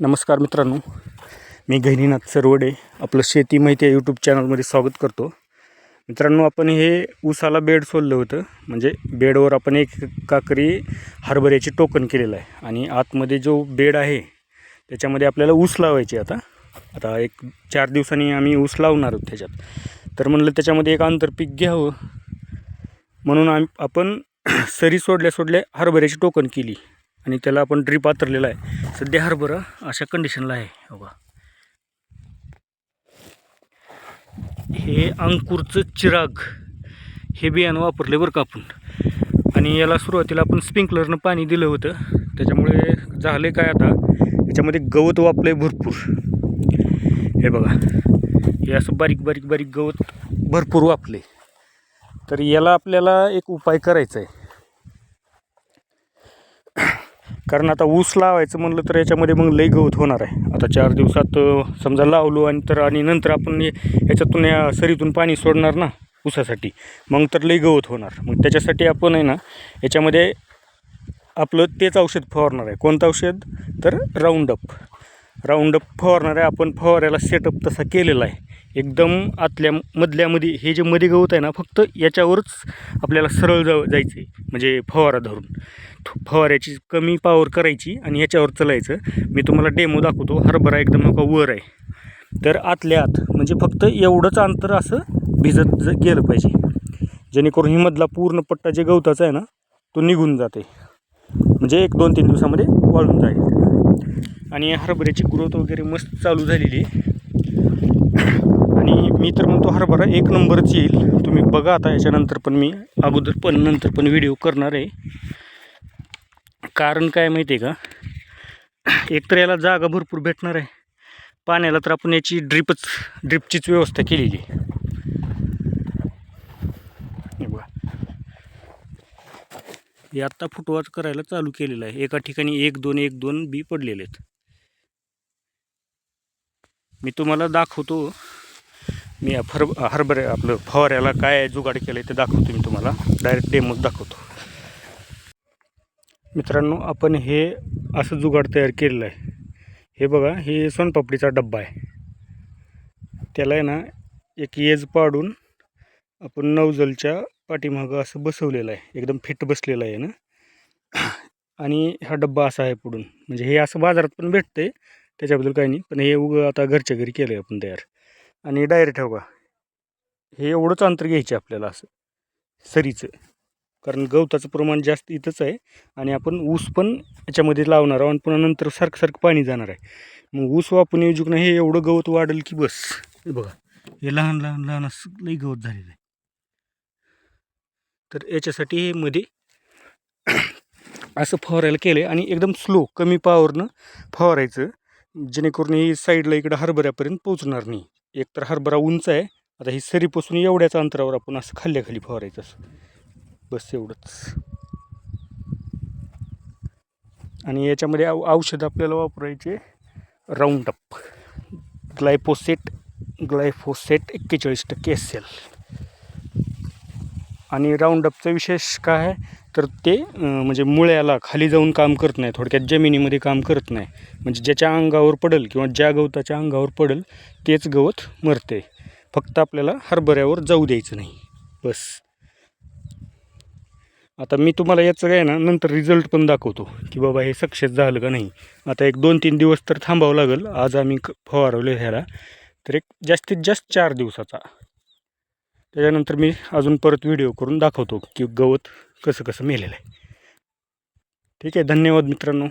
नमस्कार मित्रांनो मी गहिनीनाथ सरवडे आपलं शेती माहिती या यूट्यूब चॅनलमध्ये स्वागत करतो. मित्रांनो आपण हे ऊसाला बेड सोडलं होतं म्हणजे बेडवर आपण एक काकरी हरभऱ्याची टोकन केलेलं आहे आणि आतमध्ये जो बेड आहे त्याच्यामध्ये आपल्याला ऊस लावायची आता. आता एक चार दिवसांनी आम्ही ऊस लावणार आहोत त्याच्यात. तर म्हणलं त्याच्यामध्ये एक आंतरपीक घ्यावं. म्हणून आम आपण सरी सोडल्या सोडल्या हरभऱ्याची टोकन केली. आणि त्याला आपण ड्रीप आतरलेला आहे. सध्या हरभरा अशा कंडिशनला आहे. बघा. हे अंकुरचं चिराग. हे बियाणं वापरले बरं का आपण. आणि याला सुरुवातीला आपण स्प्रिंकलरनं पाणी दिलं होतं. त्याच्यामुळे झालं काय आता? याच्यामध्ये गवत वापलं आहे भरपूर. हे बघा. हे असं बारीक बारीक बारीक गवत भरपूर वापले तर याला आपल्याला एक उपाय करायचा आहे कारण आता ऊस लावायचं म्हणलं तर याच्यामध्ये मग लई गवत होणार आहे. आता चार दिवसात समजा लावलो आणि तर आणि नंतर आपण याच्यातून या सरीतून पाणी सोडणार ना ऊसासाठी. मग तर लई गवत होणार. मग त्याच्यासाठी आपण आहे ना याच्यामध्ये आपलं तेच औषध फवारणार आहे. कोणतं औषध? तर राऊंडअप राऊंडअप फवारणार आहे. आपण फवारायला सेटअप तसा केलेला आहे. एकदम आतल्या मधल्यामध्ये हे जे मध्ये गवत आहे ना फक्त याच्यावरच आपल्याला सरळ जा जायचं आहे म्हणजे फवारा धरून. फवाऱ्याची कमी पावर करायची आणि याच्यावर चलायचं. मी तुम्हाला डेमो दाखवतो. हरभरा एकदम नका वर आहे. तर आतल्या आत म्हणजे फक्त एवढंच अंतर असं भिजत ज- गेलं पाहिजे. जेणेकरून ही मधला पूर्ण पट्टा जे गवताचा आहे ना तो निघून जाते. म्हणजे एक दोन तीन दिवसामध्ये वाळून जाईल. आणि हरभऱ्याची ग्रोथ वगैरे मस्त चालू झालेली आहे. आणि मी तर म्हणतो हरभरा एक नंबरच येईल. तुम्ही बघा आता याच्यानंतर पण मी अगोदर पण नंतर पण व्हिडिओ करणार आहे. कारण काय माहिती आहे का एकतर याला जागा भरपूर भेटणार आहे. पाण्याला तर आपण याची ड्रिपच ड्रिपचीच व्यवस्था केलेली आहे. हे बघा. हे आत्ता फुटवाच करायला चालू केलेलं आहे. एका ठिकाणी एक दोन एक दोन बी पडलेले आहेत. मी तुम्हाला दाखवतो. मी फर हरभरे आपलं फवाऱ्याला काय जुगाड केलं आहे ते दाखवतो मी तुम्हाला. डायरेक्ट डेमोच दाखवतो. मित्रांनो आपण हे असं जुगाड तयार केलेलं आहे. हे बघा हे सोनपापडीचा डब्बा आहे. त्याला आहे ना एक येज पाडून आपण नवजलच्या पाठीमागं असं बसवलेलं आहे. एकदम फिट बसलेलं आहे ना. आणि हा डब्बा असा आहे पुढून. म्हणजे हे असं बाजारात पण भेटतं आहे त्याच्याबद्दल काही नाही. पण हे उगं आता घरच्या घरी केलं आहे आपण तयार. आणि डायरेक्ट हो हे एवढंच अंतर घ्यायचे आपल्याला असं. सरीचं. कारण गवताचं प्रमाण जास्त इथंच आहे आणि आपण ऊस पण याच्यामध्ये लावणार आहोत आणि पुन्हा नंतर सारखं सारखं पाणी जाणार आहे. मग ऊस वापरून युजुकनं हे एवढं गवत वाढेल की बस. हे बघा. हे लहान लहान लहान असं लई गवत झालेलं आहे. तर याच्यासाठी हे मध्ये असं फवारायला केलं आहे आणि एकदम स्लो कमी पावरनं फवारायचं. जेणेकरून ही साईडला इकडं हरभऱ्यापर्यंत पोचणार नाही. एक तर हरभरा उंच आहे आता ही सरीपासून एवढ्याच अंतरावर आपण असं खाल्ल्याखाली फवारायचं असं. बस एवढंच. आणि याच्यामध्ये औ औषध आपल्याला वापरायचे राऊंडअप ग्लायफोसेट ग्लायफोसेट एक्केचाळीस टक्के एस एल आणि राऊंडअपचं विशेष काय आहे? तर ते म्हणजे मुळ्याला खाली जाऊन काम करत नाही थोडक्यात जमिनीमध्ये काम करत नाही. म्हणजे ज्याच्या अंगावर पडेल किंवा ज्या गवताच्या अंगावर पडेल तेच गवत मरते. फक्त आपल्याला हरभऱ्यावर जाऊ द्यायचं नाही. बस. आता मी तुम्हाला याचं काय ना नंतर रिझल्ट पण दाखवतो की बाबा हे सक्सेस झालं का नाही. आता एक दोन तीन दिवस तर थांबावं लागेल. आज आम्ही क- फवारवलं ह्याला. तर एक जास्तीत जास्त चार दिवसाचा. त्याच्यानंतर मी अजून परत व्हिडिओ करून दाखवतो की गवत कसं कसं मेलेलं आहे. ठीक आहे धन्यवाद मित्रांनो.